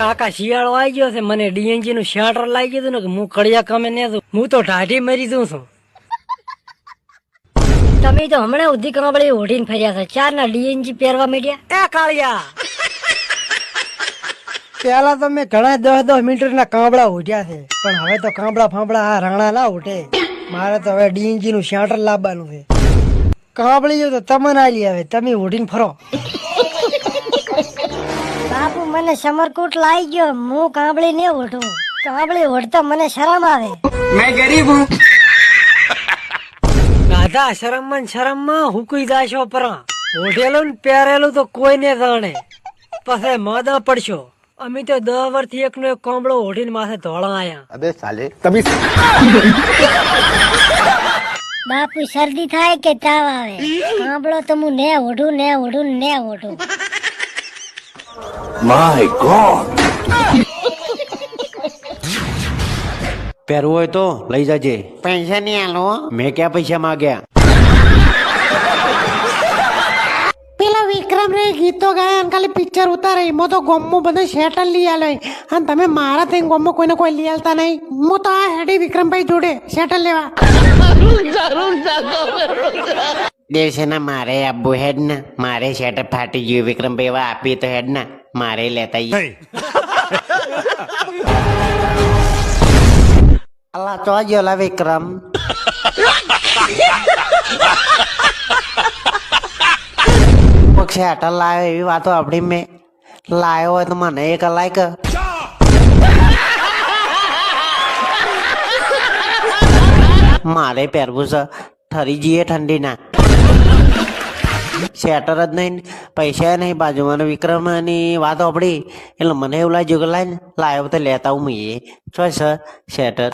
કાકા શિયાળો આવી ગયો છે મને ડીએનજી નું શર્ટર લાગી ગયું ને કે હું કડિયા કામે ને છું. હું તો ઢાઢી મરી જઉં છું. તમે તો હમણાં ઉધી કાંબળી ઓઢીને ફર્યા છો. ચાર ના ડીએનજી પહેરવા માંડ્યા? એ કાળિયા! પેલા તો મેં ઘણા દસ દસ મીટર ના કાંબળા ઉઠ્યા છે પણ હવે તો કાંબળા ફાંબળા આ રાણા ના ઉઠે મારે તો હવે ડીએનજી નું શર્ટર લાવવાનું છે. કાંબળી તો તમને આલી આવે તમે ઉઠીને ફરો. બાપુ મને સમરકોટ લાઈ ગયો. હું કાંબળી ને ઓઢું કાંબળી ઓઢતા મને શરમ આવે. મેં ગરીબ હું. દાદા શરમમાં શરમમાં કોઈ જાશો પરા? ઓઢેલું ને પહેરેલું તો કોઈને જાણે. પાસે માદા પડશો. અમે તો દહ વર્ષથી એકનો એક કોંબળો ઓઢીને માથે ધોળા આયા. અબે સાલે તમે બાપુ શરદી થાય કે તાવ આવે? કાંબળો તો હું ને ઓઢું ને ઓઢું ને ઓઢું માય ગોડ પહેરવું હોય તો લઈ જજે. પૈસા નહીં આલો. મેં ક્યાં પૈસા માગ્યા? પેલા વિક્રમ રે ગીતો ગાયા અને ખાલી પિક્ચર ઉતારે. એમાં તો ગોમો બધે શેટર લઈ આલે. અને તમે મારા થઈને ગોમો કોઈને કોઈ લઈ આલતા નહીં. હું તો આ હેડી વિક્રમભાઈ જોડે શેટર લેવા. દેવસેના મારે આબુ હેડ ને? મારે શેટર ફાટી ગયું વિક્રમભાઈ એવા આપી તો હેડ ને? મારે લેતા. અલા તો ગયો વિક્રમ. પક્ષે શેટર લાવ્યો એવી વાતો આપણી મેં. લાવ્યો હોય તો મને એક લાયક મારે પહેરવું છે. ઠરી જઈએ ઠંડીના. શેટર જ નહીં, પૈસા નહીં, બાજુમાં વિક્રમની વાત આપડી એટલે મને એવું લાગ્યું કે લાઈને લાવ્યો તો લેતા હું એ છો સર શેટર